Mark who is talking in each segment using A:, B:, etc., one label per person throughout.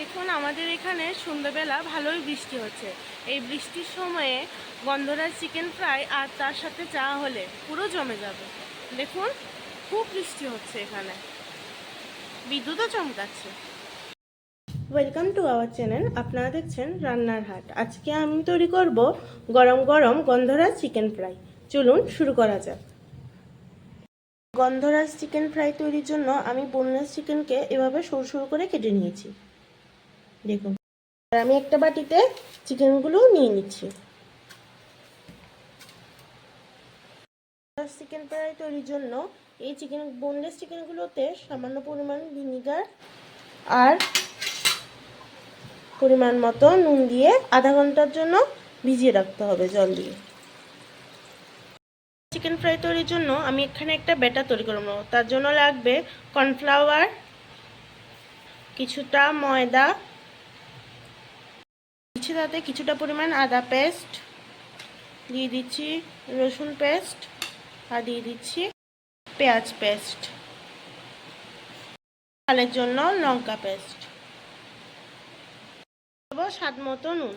A: দেখুন, আমাদের এখানে সন্ধ্যাবেলা ভালোই বৃষ্টি হচ্ছে। এই বৃষ্টির সময়ে গন্ধরাজ চিকেন ফ্রাই আর তার সাথে চা হলে পুরো জমে যাবে। দেখুন, খুব বৃষ্টি হচ্ছে এখানে। বিদ্যুৎও চমকাচ্ছে। ওয়েলকাম টু আওয়ার চ্যানেল আপনারা দেখছেন রান্নার হাট। আজকে আমি তৈরি করব গরম গরম গন্ধরাজ চিকেন ফ্রাই। চলুন শুরু করা যাক। গন্ধরাজ চিকেন ফ্রাই তৈরির জন্য আমি বোনলেস চিকেনকে এভাবে সরু সরু করে কেটে নিয়েছি। দেখুন। আর আমি একটা বাটিতে চিকেনগুলো নিয়ে নিচ্ছি। চিকেন ফ্রাই তৈরির জন্য এই চিকেন বোনলেস চিকেনগুলোতে সামান্য পরিমাণ ভিনিগার আর পরিমাণ মতো নুন দিয়ে আধা ঘণ্টার জন্য ভিজিয়ে রাখতে হবে জল দিয়ে। চিকেন ফ্রাই তৈরির জন্য আমি এখানে একটা ব্যাটার তৈরি করে নেব তার জন্য লাগবে কর্নফ্লাওয়ার কিছুটা ময়দা দিচ্ছি তাতে কিছুটা পরিমাণ আদা পেস্ট, দিয়ে দিচ্ছি রসুন পেস্ট আর দিয়ে দিচ্ছি পেঁয়াজ পেস্ট। চালের জন্য লঙ্কা পেস্ট। স্বাদ মতো নুন।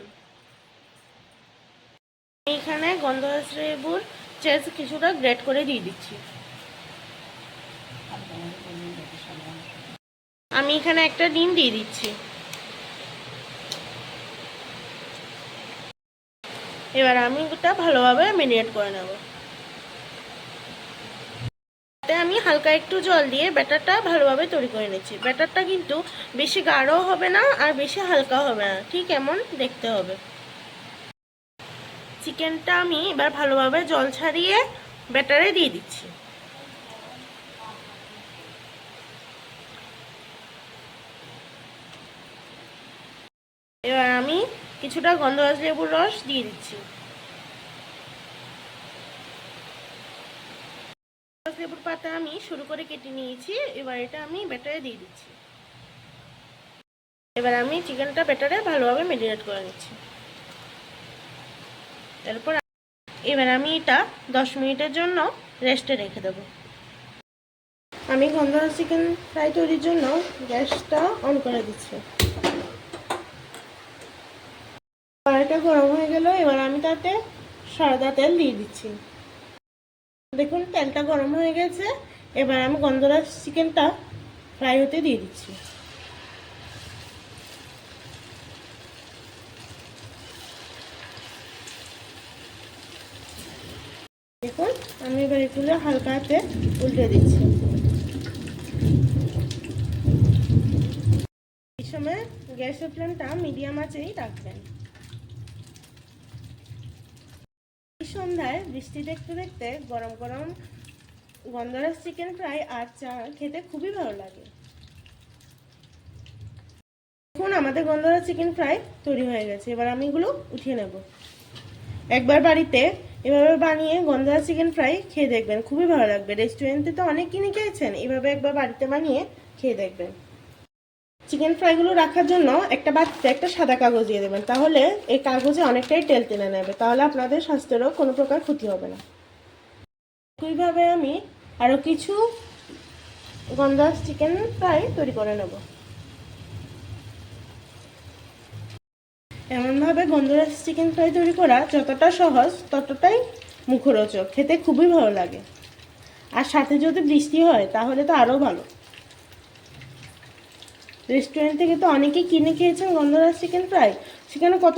A: এখানে গন্ধরাজ লেবুর চেজ কিছুটা গ্রেট করে দিয়ে দিচ্ছি। আমি এখানে একটা ডিম দিয়ে দিচ্ছি। এবার আমি ওটা ভালোভাবে মেরিনেট করে নেব। তাতে আমি হালকা একটু জল দিয়ে ব্যাটারটা ভালোভাবে তৈরি করে নিচ্ছি। ব্যাটারটা কিন্তু বেশি গাঢ় হবে না আর বেশি হালকা হবে না। ঠিক এমন দেখতে হবে। চিকেনটা আমি এবার ভালোভাবে জল ছাড়িয়ে ব্যাটারে দিয়ে দিচ্ছি এবার আমি কিছুটা গন্ধরাজ লেবুর রস দিয়ে দিচ্ছি। লেবুর পাতা আমি শুরু করে কেটে নিয়েছি, এবার এটা আমি ব্যাটারে দিয়ে দিচ্ছি। এবার আমি চিকেনটা ব্যাটারে ভালোভাবে মেরিনেট করে নিচ্ছি। তারপর এবার আমি এটা দশ মিনিটের জন্য রেস্টে রেখে দেব। আমি গন্ধরাজ চিকেন ফ্রাই তৈরির জন্য গ্যাসটা অন করে দিচ্ছি। কড়াইটা গরম হয়ে গেল, এবার আমি তাতে সাদা তেল দিয়ে দিচ্ছি। দেখুন, তেলটা গরম হয়ে গেছে, এবার আমি গন্ধরাজ চিকেনটা ফ্রাই হতে দিয়ে দিচ্ছি। দেখুন, আমি এবার এগুলো হালকা হাতে উল্টে দিচ্ছি। এই সময় গ্যাসের ফ্লেমটা মিডিয়াম আঁচেই রাখবেন এই সন্ধ্যায় বৃষ্টি দেখতে দেখতে গরম গরম গন্ধরাজ চিকেন ফ্রাই আর চা খেতে খুবই ভালো লাগে। দেখুন আমাদের গন্ধরাজ চিকেন ফ্রাই তৈরি হয়ে গেছে। এবার আমি এগুলো উঠিয়ে নেব। একবার বাড়িতে এভাবে বানিয়ে গন্ধরাজ চিকেন ফ্রাই খেয়ে দেখবেন, খুবই ভালো লাগবে। রেস্টুরেন্টে তো অনেক কিনে খেয়েছেন, এভাবে একবার বাড়িতে বানিয়ে খেয়ে দেখবেন। চিকেন ফ্রাইগুলো রাখার জন্য একটা বাড়িতে একটা সাদা কাগজ দিয়ে দেবেন। তাহলে এই কাগজে অনেকটাই তেল টেনে নেবে। তাহলে আপনাদের স্বাস্থ্যেরও কোনো প্রকার ক্ষতি হবে না। একইভাবে আমি আরও কিছু গন্ধাস চিকেন ফ্রাই তৈরি করে নেব। এমনভাবে গন্ধরাজ চিকেন ফ্রাই তৈরি করা যতটা সহজ, ততটাই মুখরোচক। খেতে খুবই ভালো লাগে। আর সাথে যদি বৃষ্টি হয়, তাহলে তো আরও ভালো। রেস্টুরেন্ট থেকে তো অনেকেই কিনে খেয়েছেন, গন্ধরাজ চিকেন ফ্রাই সেখানে কত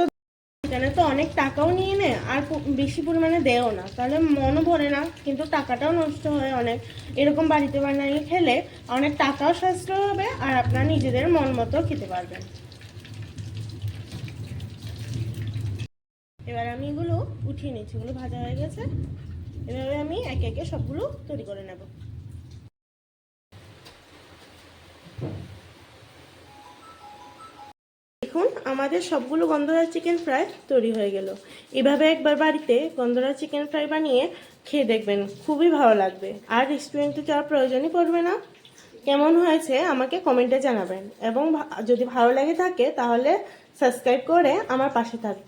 A: সেখানে তো অনেক টাকাও নিয়ে নেয় আর বেশি পরিমাণে দেয়ও না। তাহলে মনও ভরে না, কিন্তু টাকাটাও নষ্ট হয় অনেক। এরকম বাড়িতে বানিয়ে খেলে অনেক টাকাও সাশ্রয় হবে, আর আপনারা নিজেদের মন মতো খেতে পারবেন। এবার আমি এগুলো উঠিয়ে নিচ্ছি, এগুলো ভাজা হয়ে গেছে। এভাবে আমি একে একে সবগুলো তৈরি করে নেব। দেখুন, আমাদের সবগুলো গন্ধরাজ চিকেন ফ্রাই তৈরি হয়ে গেল। এভাবে একবার বাড়িতে গন্ধরাজ চিকেন ফ্রাই বানিয়ে খেয়ে দেখবেন, খুবই ভালো লাগবে। আর রেস্টুরেন্টে যাওয়ার প্রয়োজনই পড়বে না। কেমন হয়েছে আমাকে কমেন্টে জানাবেন। এবং যদি ভালো লাগে থাকে তাহলে সাবস্ক্রাইব করে আমার পাশে থাকবেন।